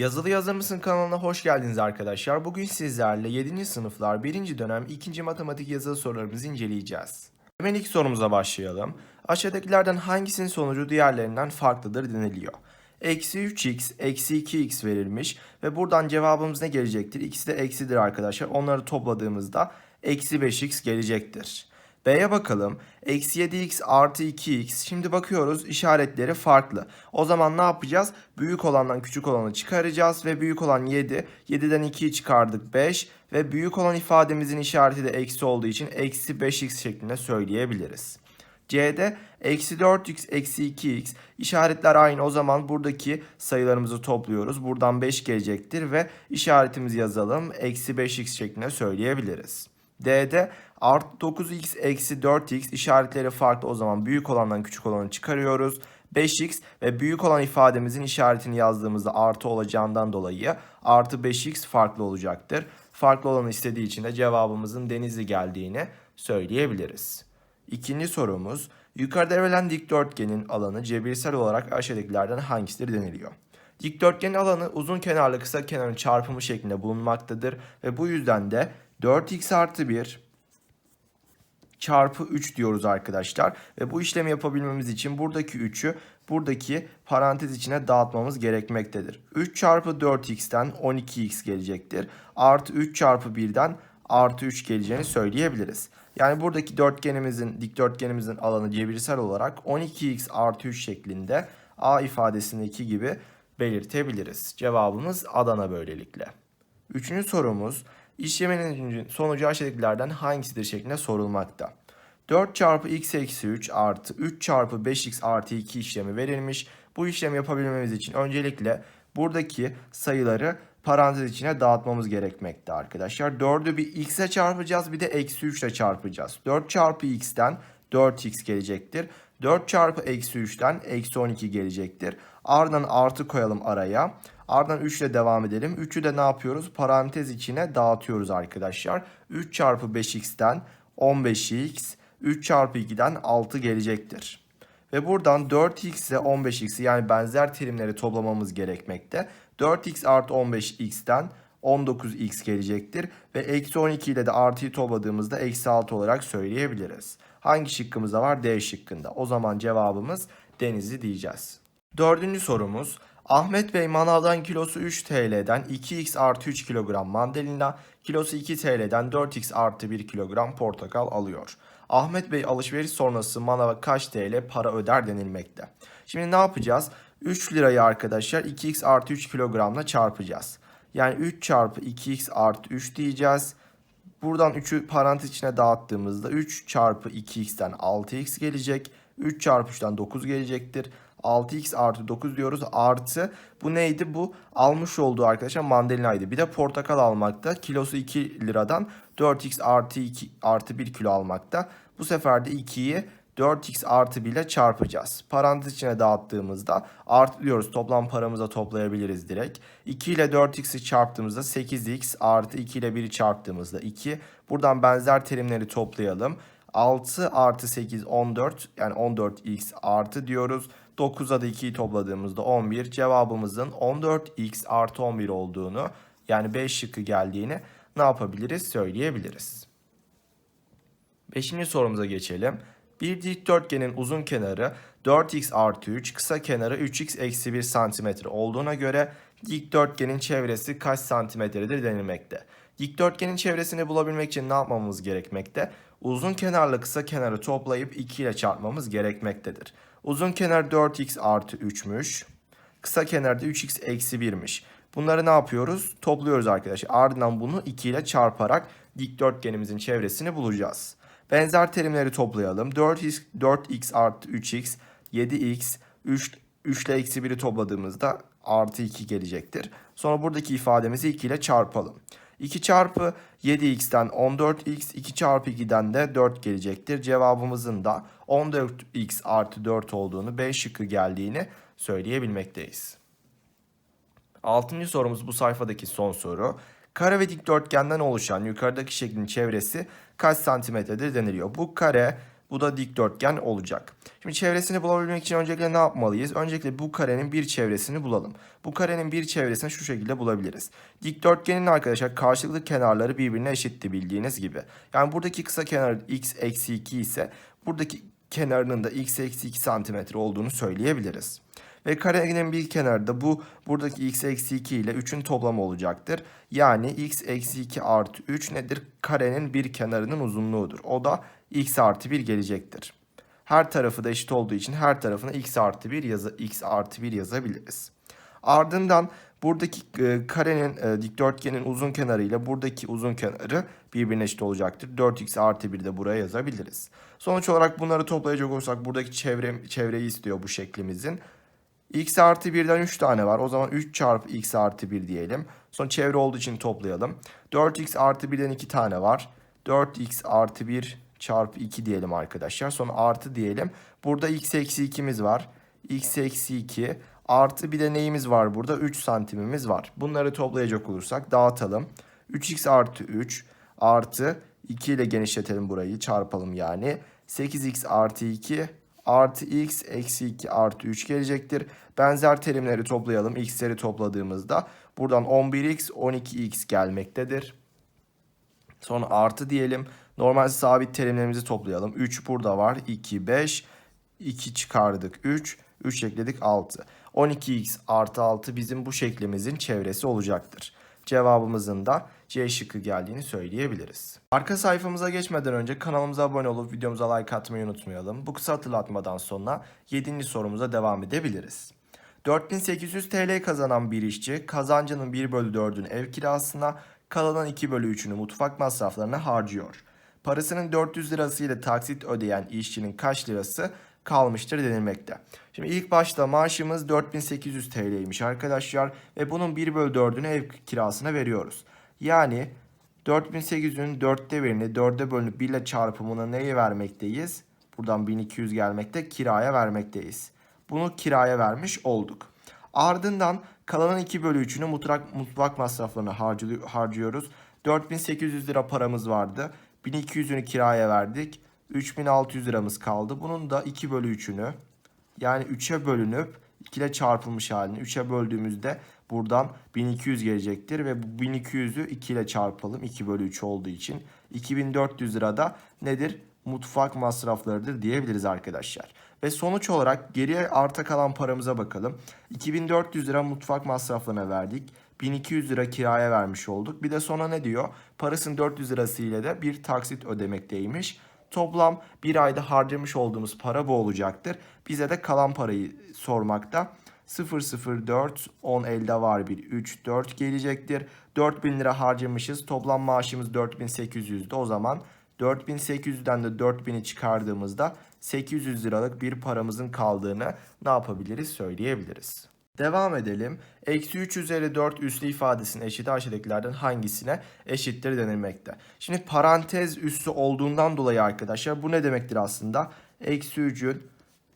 Yazılı Yazar mısın kanalına hoş geldiniz arkadaşlar. Bugün sizlerle 7. sınıflar 1. dönem 2. matematik yazılı sorularımızı inceleyeceğiz. Hemen ilk sorumuza başlayalım. Aşağıdakilerden hangisinin sonucu diğerlerinden farklıdır deniliyor. Eksi 3x, eksi 2x verilmiş ve buradan cevabımız ne gelecektir? İkisi de eksidir arkadaşlar. Onları topladığımızda eksi 5x gelecektir. B'ye bakalım. Eksi 7x artı 2x. Şimdi bakıyoruz işaretleri farklı. O zaman ne yapacağız? Büyük olandan küçük olanı çıkaracağız ve büyük olan 7. 7'den 2'yi çıkardık 5 ve büyük olan ifademizin işareti de eksi olduğu için eksi 5x şeklinde söyleyebiliriz. C'de eksi 4x eksi 2x işaretler aynı o zaman buradaki sayılarımızı topluyoruz. Buradan 5 gelecektir ve işaretimizi yazalım. Eksi 5x şeklinde söyleyebiliriz. D'de artı 9x eksi 4x işaretleri farklı o zaman büyük olandan küçük olanı çıkarıyoruz. 5x ve büyük olan ifademizin işaretini yazdığımızda artı olacağından dolayı artı 5x farklı olacaktır. Farklı olanı istediği için de cevabımızın denizli geldiğini söyleyebiliriz. İkinci sorumuz yukarıda verilen dikdörtgenin alanı cebirsel olarak aşağıdakilerden hangisidir deniliyor. Dikdörtgenin alanı uzun kenarlı kısa kenarın çarpımı şeklinde bulunmaktadır ve bu yüzden de 4x artı 1 çarpı 3 diyoruz arkadaşlar. Ve bu işlemi yapabilmemiz için buradaki 3'ü buradaki parantez içine dağıtmamız gerekmektedir. 3 çarpı 4x'ten 12x gelecektir. Artı 3 çarpı 1'den artı 3 geleceğini söyleyebiliriz. Yani buradaki dörtgenimizin, dikdörtgenimizin alanı cebirsel olarak 12x artı 3 şeklinde a ifadesindeki gibi belirtebiliriz. Cevabımız Adana böylelikle. Üçüncü sorumuz işleminin sonucu aşağıdakilerden hangisidir şeklinde sorulmakta. 4 çarpı x eksi 3 artı 3 çarpı 5x artı 2 işlemi verilmiş. Bu işlemi yapabilmemiz için öncelikle buradaki sayıları parantez içine dağıtmamız gerekmekte arkadaşlar. 4'ü bir x'e çarpacağız bir de eksi 3 ile çarpacağız. 4 çarpı x'ten 4x gelecektir. 4 çarpı eksi 3'ten eksi 12 gelecektir. Ardından artı koyalım araya. Ardından 3 ile devam edelim. 3'ü de ne yapıyoruz? Parantez içine dağıtıyoruz arkadaşlar. 3 çarpı 5x'ten 15x, 3 çarpı 2'den 6 gelecektir. Ve buradan 4x ile 15x'i yani benzer terimleri toplamamız gerekmekte. 4x artı 15x'ten 19x gelecektir. Ve eksi 12 ile de artıyı topladığımızda eksi 6 olarak söyleyebiliriz. Hangi şıkkımızda var? D şıkkında. O zaman cevabımız Denizli diyeceğiz. Dördüncü sorumuz. Ahmet Bey manavdan kilosu 3 TL'den 2x artı 3 kilogram mandalina, kilosu 2 TL'den 4x artı 1 kilogram portakal alıyor. Ahmet Bey alışveriş sonrası manava kaç TL para öder denilmekte. Şimdi ne yapacağız? 3 lirayı arkadaşlar 2x artı 3 kilogramla çarpacağız. Yani 3 çarpı 2x artı 3 diyeceğiz. Buradan 3'ü parantez içine dağıttığımızda 3 çarpı 2x'ten 6x gelecek. 3 çarpı 3'ten 9 gelecektir. 6x artı 9 diyoruz. Artı bu neydi? Bu almış olduğu arkadaşlar mandalinaydı. Bir de portakal almakta. Kilosu 2 liradan 4x artı 2 artı 1 kilo almakta. Bu sefer de 2'yi 4x artı 1 ile çarpacağız. Parantez içine dağıttığımızda artılıyoruz. Toplam paramıza toplayabiliriz direkt. 2 ile 4x'i çarptığımızda 8x artı 2 ile 1'i çarptığımızda 2. Buradan benzer terimleri toplayalım. 6 artı 8 14 yani 14x artı diyoruz. 9'a da 2'yi topladığımızda 11. Cevabımızın 14x artı 11 olduğunu yani 5 şıkkı geldiğini ne yapabiliriz söyleyebiliriz. Beşinci sorumuza geçelim. Bir dikdörtgenin uzun kenarı 4x artı 3, kısa kenarı 3x eksi 1 santimetre olduğuna göre dikdörtgenin çevresi kaç santimetredir denilmekte. Dikdörtgenin çevresini bulabilmek için ne yapmamız gerekmekte? Uzun kenarla kısa kenarı toplayıp 2 ile çarpmamız gerekmektedir. Uzun kenar 4x artı 3'müş. Kısa kenarda 3x eksi 1'miş. Bunları ne yapıyoruz? Topluyoruz arkadaşlar. Ardından bunu 2 ile çarparak dikdörtgenimizin çevresini bulacağız. Benzer terimleri toplayalım. 4x, 4x artı 3x, 7x, 3, 3 ile eksi 1'i topladığımızda artı 2 gelecektir. Sonra buradaki ifademizi 2 ile çarpalım. 2 çarpı 7x'ten 14x, 2 çarpı 2'den de 4 gelecektir. Cevabımızın da 14x artı 4 olduğunu, B şıkkı geldiğini söyleyebilmekteyiz. Altıncı sorumuz bu sayfadaki son soru. Kare ve dikdörtgenden oluşan yukarıdaki şeklin çevresi kaç santimetredir deniliyor. Bu kare Bu da dikdörtgen olacak. Şimdi çevresini bulabilmek için öncelikle ne yapmalıyız? Öncelikle bu karenin bir çevresini bulalım. Bu karenin bir çevresini şu şekilde bulabiliriz. Dikdörtgenin arkadaşlar karşılıklı kenarları birbirine eşitti bildiğiniz gibi. Yani buradaki kısa kenar x eksi 2 ise buradaki kenarının da x eksi 2 santimetre olduğunu söyleyebiliriz. Ve karenin bir kenarı da bu buradaki x eksi 2 ile 3'ün toplamı olacaktır. Yani x eksi 2 artı 3 nedir? Karenin bir kenarının uzunluğudur. O da x artı 1 gelecektir. Her tarafı da eşit olduğu için her tarafına x artı 1 yazı x artı 1 yazabiliriz. Ardından buradaki e, karenin e, dikdörtgenin uzun kenarı ile buradaki uzun kenarı birbirine eşit olacaktır. 4x artı 1 de buraya yazabiliriz. Sonuç olarak bunları toplayacak olursak buradaki çevre, çevreyi istiyor bu şeklimizin. x artı 1'den 3 tane var. O zaman 3 çarpı x artı 1 diyelim. Sonra çevre olduğu için toplayalım. 4x artı 1'den 2 tane var. 4x artı 1 çarpı 2 diyelim arkadaşlar. Sonra artı diyelim. Burada x eksi 2'miz var. x eksi 2 artı bir de neyimiz var burada? 3 santimimiz var. Bunları toplayacak olursak dağıtalım. 3x artı 3 artı 2 ile genişletelim burayı çarpalım yani. 8x artı 2 artı x eksi 2 artı 3 gelecektir. Benzer terimleri toplayalım. x'leri topladığımızda buradan 11x 12x gelmektedir. Sonra artı diyelim. Normal sabit terimlerimizi toplayalım. 3 burada var. 2, 5. 2 çıkardık 3. 3 ekledik 6. 12x artı 6 bizim bu şeklimizin çevresi olacaktır. Cevabımızın da C şıkkı geldiğini söyleyebiliriz. Arka sayfamıza geçmeden önce kanalımıza abone olup videomuza like atmayı unutmayalım. Bu kısa hatırlatmadan sonra 7. sorumuza devam edebiliriz. 4800 TL kazanan bir işçi kazancının 1 bölü 4'ünü ev kirasına kalan 2 bölü 3'ünü mutfak masraflarına harcıyor. Parasının 400 lirası ile taksit ödeyen işçinin kaç lirası kalmıştır denilmekte. Şimdi ilk başta maaşımız 4800 TL'ymiş arkadaşlar ve bunun 1 bölü 4'ünü ev kirasına veriyoruz. Yani 4800'ün 4'te birini 4'e bölünüp 1 ile çarpımına neyi vermekteyiz? Buradan 1200 gelmekte kiraya vermekteyiz. Bunu kiraya vermiş olduk. Ardından kalanın 2 bölü 3'ünü mutfak, mutfak masraflarına harcı- harcıyoruz. 4800 lira paramız vardı. 1200'ünü kiraya verdik. 3600 liramız kaldı. Bunun da 2 bölü 3'ünü yani 3'e bölünüp 2 ile çarpılmış halini 3'e böldüğümüzde buradan 1200 gelecektir. Ve bu 1200'ü 2 ile çarpalım 2 bölü 3 olduğu için. 2400 lira da nedir? Mutfak masraflarıdır diyebiliriz arkadaşlar. Ve sonuç olarak geriye arta kalan paramıza bakalım. 2400 lira mutfak masraflarına verdik. 1200 lira kiraya vermiş olduk. Bir de sonra ne diyor? Parasının 400 lirası ile de bir taksit ödemekteymiş. Toplam bir ayda harcamış olduğumuz para bu olacaktır. Bize de kalan parayı sormakta. 004 10 elde var bir 3 4 gelecektir. 4000 lira harcamışız. Toplam maaşımız 4800'dü. O zaman 4800'den de 4000'i çıkardığımızda 800 liralık bir paramızın kaldığını ne yapabiliriz söyleyebiliriz. Devam edelim. Eksi 3 üzeri 4 üslü ifadesinin eşiti aşağıdakilerden hangisine eşittir denilmekte. Şimdi parantez üssü olduğundan dolayı arkadaşlar bu ne demektir aslında? Eksi 3'ün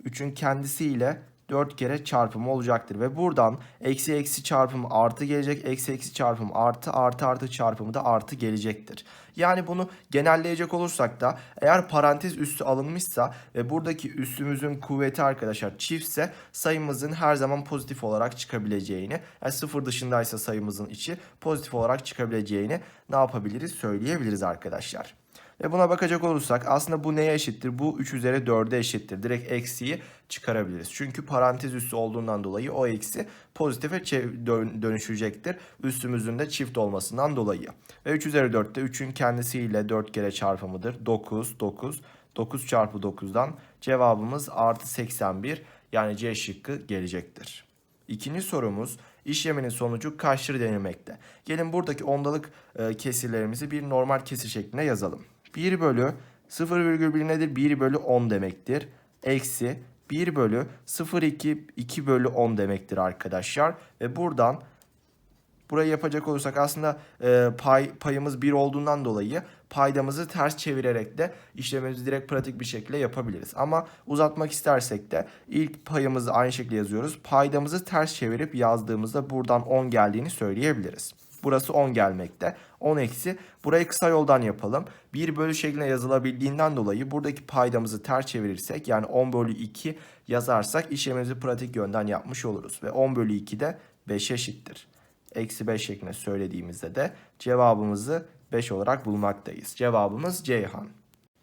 3'ün kendisiyle 4 kere çarpımı olacaktır. Ve buradan eksi eksi çarpımı artı gelecek. Eksi eksi çarpımı artı artı artı çarpımı da artı gelecektir. Yani bunu genelleyecek olursak da eğer parantez üssü alınmışsa ve buradaki üssümüzün kuvveti arkadaşlar çiftse sayımızın her zaman pozitif olarak çıkabileceğini yani sıfır dışındaysa sayımızın içi pozitif olarak çıkabileceğini ne yapabiliriz söyleyebiliriz arkadaşlar. Ve buna bakacak olursak aslında bu neye eşittir? Bu 3 üzeri 4'e eşittir. Direkt eksiyi çıkarabiliriz. Çünkü parantez üssü olduğundan dolayı o eksi pozitife dönüşecektir. Üstümüzün de çift olmasından dolayı. Ve 3 üzeri 4 de 3'ün kendisiyle 4 kere çarpımıdır. 9, 9. 9 çarpı 9'dan cevabımız artı 81 yani C şıkkı gelecektir. İkinci sorumuz işleminin sonucu kaçtır denilmekte. Gelin buradaki ondalık e, kesirlerimizi bir normal kesir şeklinde yazalım. 1 bölü 0,1 nedir? 1 bölü 10 demektir. Eksi 1 bölü 0,2 2 bölü 10 demektir arkadaşlar. Ve buradan burayı yapacak olursak aslında e, pay payımız 1 olduğundan dolayı paydamızı ters çevirerek de işlemimizi direkt pratik bir şekilde yapabiliriz. Ama uzatmak istersek de ilk payımızı aynı şekilde yazıyoruz. Paydamızı ters çevirip yazdığımızda buradan 10 geldiğini söyleyebiliriz. Burası 10 gelmekte. 10 eksi. Burayı kısa yoldan yapalım. 1 bölü şeklinde yazılabildiğinden dolayı buradaki paydamızı ters çevirirsek yani 10 bölü 2 yazarsak işlemimizi pratik yönden yapmış oluruz. Ve 10 bölü 2 de 5 eşittir. Eksi 5 şeklinde söylediğimizde de cevabımızı 5 olarak bulmaktayız. Cevabımız Ceyhan.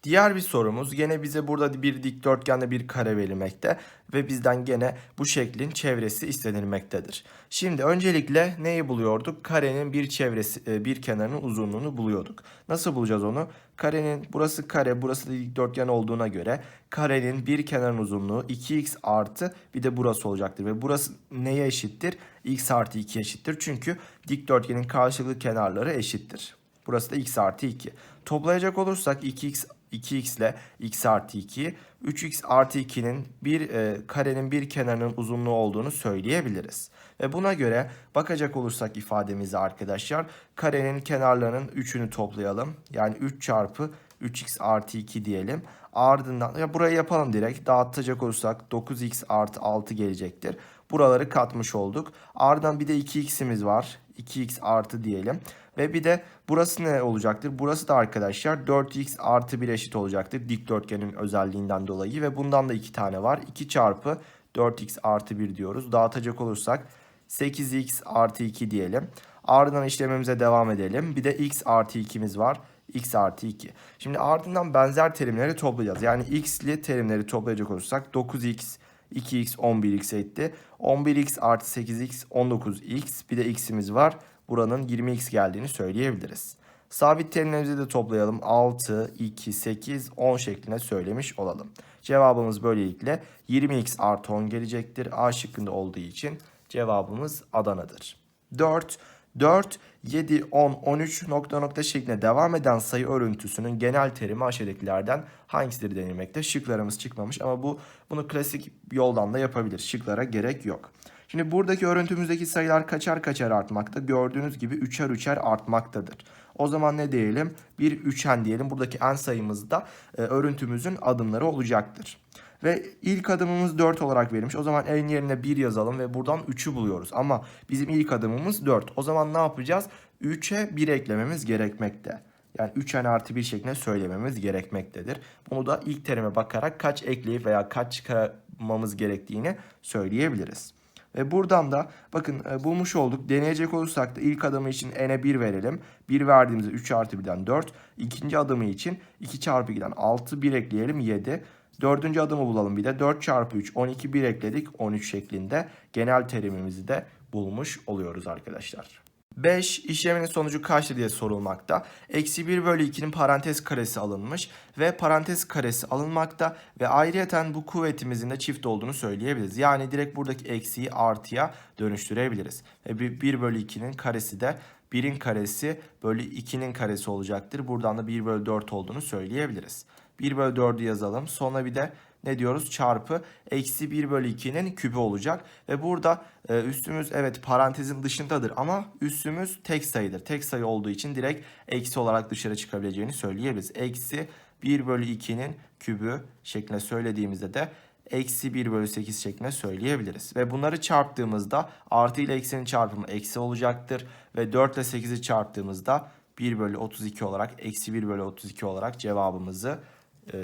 Diğer bir sorumuz gene bize burada bir dikdörtgende bir kare verilmekte ve bizden gene bu şeklin çevresi istenilmektedir. Şimdi öncelikle neyi buluyorduk? Karenin bir çevresi e, bir kenarının uzunluğunu buluyorduk. Nasıl bulacağız onu? Karenin burası kare, burası da dikdörtgen olduğuna göre karenin bir kenarın uzunluğu 2x artı bir de burası olacaktır ve burası neye eşittir? x artı 2 eşittir. Çünkü dikdörtgenin karşılıklı kenarları eşittir. Burası da x artı 2. Toplayacak olursak 2x 2x ile x artı 2'yi 3x artı 2'nin bir e, karenin bir kenarının uzunluğu olduğunu söyleyebiliriz. Ve buna göre bakacak olursak ifademize arkadaşlar karenin kenarlarının 3'ünü toplayalım. Yani 3 çarpı 3x artı 2 diyelim. Ardından ya burayı yapalım direkt dağıtacak olursak 9x artı 6 gelecektir. Buraları katmış olduk. Ardından bir de 2x'imiz var. 2x artı diyelim. Ve bir de burası ne olacaktır? Burası da arkadaşlar 4x artı 1 eşit olacaktır. Dikdörtgenin özelliğinden dolayı. Ve bundan da 2 tane var. 2 çarpı 4x artı 1 diyoruz. Dağıtacak olursak 8x artı 2 diyelim. Ardından işlemimize devam edelim. Bir de x artı 2'miz var. x artı 2. Şimdi ardından benzer terimleri toplayacağız. Yani x'li terimleri toplayacak olursak 9x, 2x 11x etti. 11x artı 8x 19x. Bir de x'imiz var. Buranın 20x geldiğini söyleyebiliriz. Sabit terimlerimizi de toplayalım. 6, 2, 8, 10 şeklinde söylemiş olalım. Cevabımız böylelikle 20x artı 10 gelecektir. A şıkkında olduğu için cevabımız Adana'dır. 4, 4, 7, 10, 13 nokta nokta şeklinde devam eden sayı örüntüsünün genel terimi aşağıdakilerden hangisidir denilmekte. Şıklarımız çıkmamış ama bu bunu klasik yoldan da yapabilir. Şıklara gerek yok. Şimdi buradaki örüntümüzdeki sayılar kaçar kaçar artmakta. Gördüğünüz gibi üçer üçer artmaktadır. O zaman ne diyelim? Bir üçen diyelim. Buradaki en sayımız da e, örüntümüzün adımları olacaktır. Ve ilk adımımız 4 olarak verilmiş. O zaman en yerine 1 yazalım ve buradan 3'ü buluyoruz. Ama bizim ilk adımımız 4. O zaman ne yapacağız? 3'e 1 eklememiz gerekmekte. Yani 3n artı 1 şeklinde söylememiz gerekmektedir. Bunu da ilk terime bakarak kaç ekleyip veya kaç çıkarmamız gerektiğini söyleyebiliriz. Ve buradan da bakın e, bulmuş olduk. Deneyecek olursak da ilk adımı için n'e 1 verelim. 1 verdiğimizde 3 artı 1'den 4. İkinci adımı için 2 çarpı 2'den 6 1 ekleyelim 7. Dördüncü adımı bulalım bir de 4 çarpı 3 12 1 ekledik 13 şeklinde genel terimimizi de bulmuş oluyoruz arkadaşlar. 5 işleminin sonucu kaçtır diye sorulmakta. Eksi 1 bölü 2'nin parantez karesi alınmış ve parantez karesi alınmakta ve ayrıyeten bu kuvvetimizin de çift olduğunu söyleyebiliriz. Yani direkt buradaki eksiyi artıya dönüştürebiliriz. Ve 1 bölü 2'nin karesi de 1'in karesi bölü 2'nin karesi olacaktır. Buradan da 1 bölü 4 olduğunu söyleyebiliriz. 1 bölü 4'ü yazalım. Sonra bir de ne diyoruz? Çarpı eksi 1 bölü 2'nin kübü olacak. Ve burada e, üstümüz evet parantezin dışındadır ama üstümüz tek sayıdır. Tek sayı olduğu için direkt eksi olarak dışarı çıkabileceğini söyleyebiliriz. Eksi 1 bölü 2'nin kübü şeklinde söylediğimizde de eksi 1 bölü 8 şeklinde söyleyebiliriz. Ve bunları çarptığımızda artı ile eksinin çarpımı eksi olacaktır. Ve 4 ile 8'i çarptığımızda 1 bölü 32 olarak eksi 1 bölü 32 olarak cevabımızı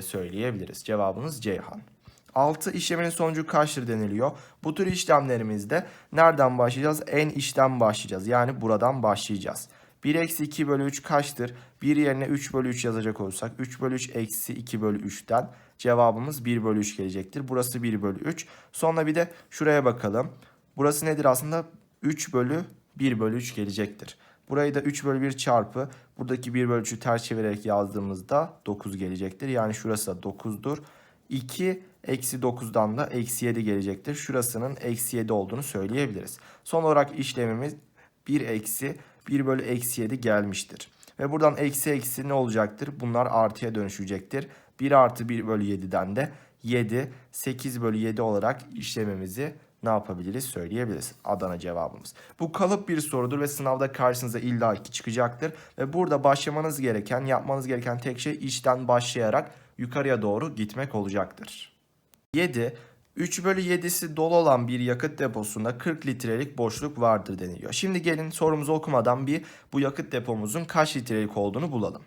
söyleyebiliriz. Cevabımız Ceyhan. 6 işleminin sonucu kaçtır deniliyor. Bu tür işlemlerimizde nereden başlayacağız? En işten başlayacağız. Yani buradan başlayacağız. 1 eksi 2 bölü 3 kaçtır? 1 yerine 3 bölü 3 yazacak olursak 3 bölü 3 eksi 2 bölü 3'ten cevabımız 1 bölü 3 gelecektir. Burası 1 bölü 3. Sonra bir de şuraya bakalım. Burası nedir aslında? 3 bölü 1 bölü 3 gelecektir. Burayı da 3 bölü 1 çarpı buradaki 1 bölü 3'ü ters çevirerek yazdığımızda 9 gelecektir. Yani şurası da 9'dur. 2 eksi 9'dan da eksi 7 gelecektir. Şurasının eksi 7 olduğunu söyleyebiliriz. Son olarak işlemimiz 1 eksi 1 bölü eksi 7 gelmiştir. Ve buradan eksi eksi ne olacaktır? Bunlar artıya dönüşecektir. 1 artı 1 bölü 7'den de 7, 8 bölü 7 olarak işlemimizi ne yapabiliriz söyleyebiliriz. Adana cevabımız. Bu kalıp bir sorudur ve sınavda karşınıza illaki çıkacaktır. Ve burada başlamanız gereken, yapmanız gereken tek şey işten başlayarak yukarıya doğru gitmek olacaktır. 7. 3 bölü 7'si dolu olan bir yakıt deposunda 40 litrelik boşluk vardır deniliyor. Şimdi gelin sorumuzu okumadan bir bu yakıt depomuzun kaç litrelik olduğunu bulalım.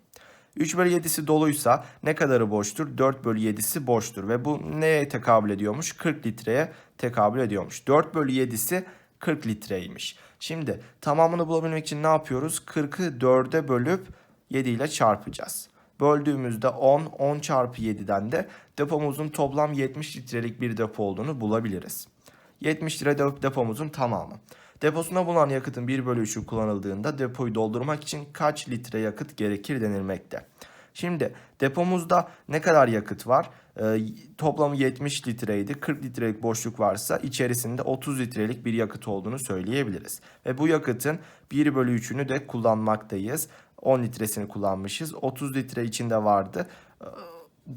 3 bölü 7'si doluysa ne kadarı boştur? 4 bölü 7'si boştur ve bu neye tekabül ediyormuş? 40 litreye tekabül ediyormuş. 4 bölü 7'si 40 litreymiş. Şimdi tamamını bulabilmek için ne yapıyoruz? 40'ı 4'e bölüp 7 ile çarpacağız. Böldüğümüzde 10, 10 çarpı 7'den de depomuzun toplam 70 litrelik bir depo olduğunu bulabiliriz. 70 lira dep- depomuzun tamamı. Deposuna bulunan yakıtın 1 bölü 3'ü kullanıldığında depoyu doldurmak için kaç litre yakıt gerekir denilmekte. Şimdi depomuzda ne kadar yakıt var? Ee, toplamı 70 litreydi. 40 litrelik boşluk varsa içerisinde 30 litrelik bir yakıt olduğunu söyleyebiliriz. Ve bu yakıtın 1 bölü 3'ünü de kullanmaktayız. 10 litresini kullanmışız. 30 litre içinde vardı. Ee,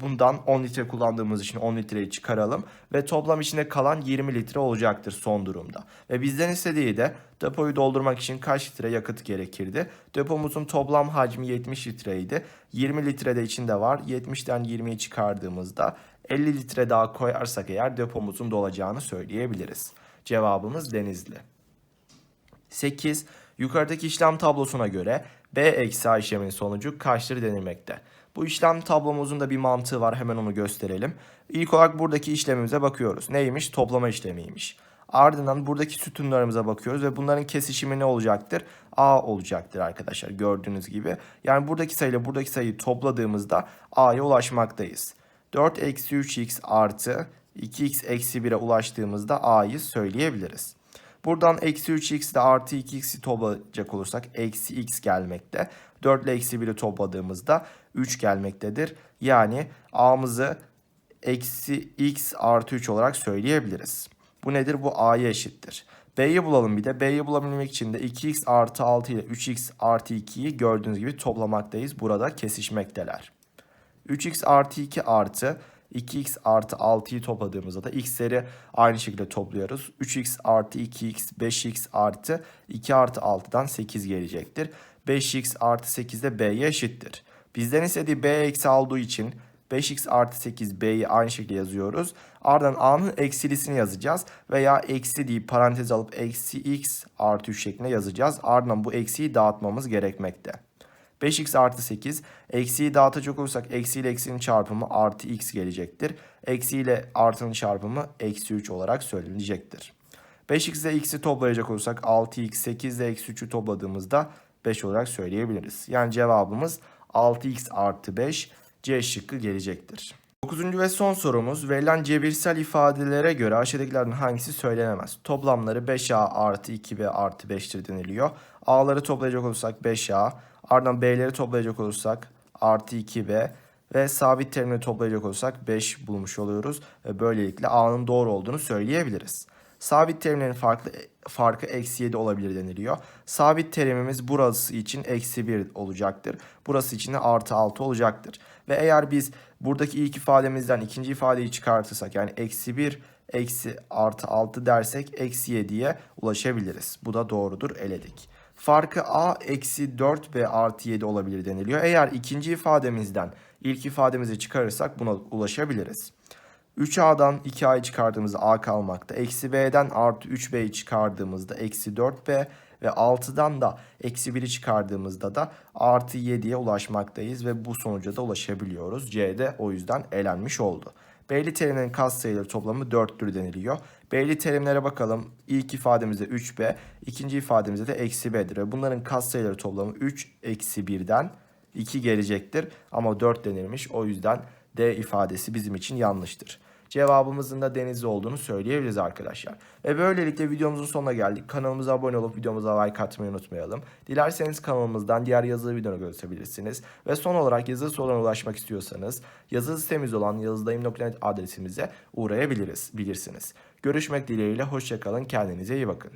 Bundan 10 litre kullandığımız için 10 litreyi çıkaralım ve toplam içinde kalan 20 litre olacaktır son durumda. Ve bizden istediği de depoyu doldurmak için kaç litre yakıt gerekirdi? Depomuzun toplam hacmi 70 litreydi. 20 litre de içinde var. 70'ten 20'yi çıkardığımızda 50 litre daha koyarsak eğer depomuzun dolacağını söyleyebiliriz. Cevabımız Denizli. 8. Yukarıdaki işlem tablosuna göre B eksi A işleminin sonucu kaçtır denilmekte. Bu işlem tablomuzun da bir mantığı var. Hemen onu gösterelim. İlk olarak buradaki işlemimize bakıyoruz. Neymiş? Toplama işlemiymiş. Ardından buradaki sütunlarımıza bakıyoruz ve bunların kesişimi ne olacaktır? A olacaktır arkadaşlar gördüğünüz gibi. Yani buradaki sayıyla buradaki sayıyı topladığımızda A'ya ulaşmaktayız. 4 eksi 3x artı 2x eksi 1'e ulaştığımızda A'yı söyleyebiliriz. Buradan eksi 3x ile artı 2x'i toplayacak olursak eksi x gelmekte. 4 ile eksi 1'i topladığımızda 3 gelmektedir. Yani a'mızı eksi x artı 3 olarak söyleyebiliriz. Bu nedir? Bu a'ya eşittir. B'yi bulalım bir de. B'yi bulabilmek için de 2x artı 6 ile 3x artı 2'yi gördüğünüz gibi toplamaktayız. Burada kesişmekteler. 3x artı 2 artı 2x artı 6'yı topladığımızda da x'leri aynı şekilde topluyoruz. 3x artı 2x 5x artı 2 artı 6'dan 8 gelecektir. 5x artı 8 de b'ye eşittir. Bizden istediği b eksi olduğu için 5x artı 8 b'yi aynı şekilde yazıyoruz. Ardından a'nın eksilisini yazacağız. Veya eksi deyip parantez alıp eksi x artı 3 şeklinde yazacağız. Ardından bu eksiyi dağıtmamız gerekmekte. 5x artı 8. Eksiyi dağıtacak olursak eksi ile eksinin çarpımı artı x gelecektir. Eksi ile artının çarpımı eksi 3 olarak söylenecektir. 5x ile x'i toplayacak olursak 6x 8 ile eksi 3'ü topladığımızda 5 olarak söyleyebiliriz. Yani cevabımız 6x artı 5 C şıkkı gelecektir. 9. ve son sorumuz verilen cebirsel ifadelere göre aşağıdakilerden hangisi söylenemez? Toplamları 5a artı 2b artı 5'tir deniliyor. A'ları toplayacak olursak 5a, ardından b'leri toplayacak olursak artı 2b ve sabit terimleri toplayacak olursak 5 bulmuş oluyoruz. Böylelikle a'nın doğru olduğunu söyleyebiliriz. Sabit terimlerin farklı farkı eksi 7 olabilir deniliyor. Sabit terimimiz burası için eksi 1 olacaktır. Burası için de artı 6 olacaktır. Ve eğer biz buradaki ilk ifademizden ikinci ifadeyi çıkartırsak yani eksi 1 eksi artı 6 dersek eksi 7'ye ulaşabiliriz. Bu da doğrudur eledik. Farkı a eksi 4 b artı 7 olabilir deniliyor. Eğer ikinci ifademizden ilk ifademizi çıkarırsak buna ulaşabiliriz. 3A'dan 2A'yı çıkardığımızda A kalmakta. Eksi B'den artı 3B'yi çıkardığımızda eksi 4B ve 6'dan da eksi 1'i çıkardığımızda da artı 7'ye ulaşmaktayız ve bu sonuca da ulaşabiliyoruz. C'de o yüzden elenmiş oldu. B'li terimlerin katsayıları toplamı 4'tür deniliyor. B'li terimlere bakalım. İlk ifademizde 3B, ikinci ifademizde de eksi B'dir. Bunların katsayıları toplamı 3 eksi 1'den 2 gelecektir. Ama 4 denilmiş. O yüzden D ifadesi bizim için yanlıştır. Cevabımızın da denizli olduğunu söyleyebiliriz arkadaşlar. Ve böylelikle videomuzun sonuna geldik. Kanalımıza abone olup videomuza like atmayı unutmayalım. Dilerseniz kanalımızdan diğer yazılı videoları görebilirsiniz. Ve son olarak yazılı sorularına ulaşmak istiyorsanız yazılı sitemiz olan yazıldayım.net adresimize uğrayabiliriz, bilirsiniz. Görüşmek dileğiyle hoşçakalın, kendinize iyi bakın.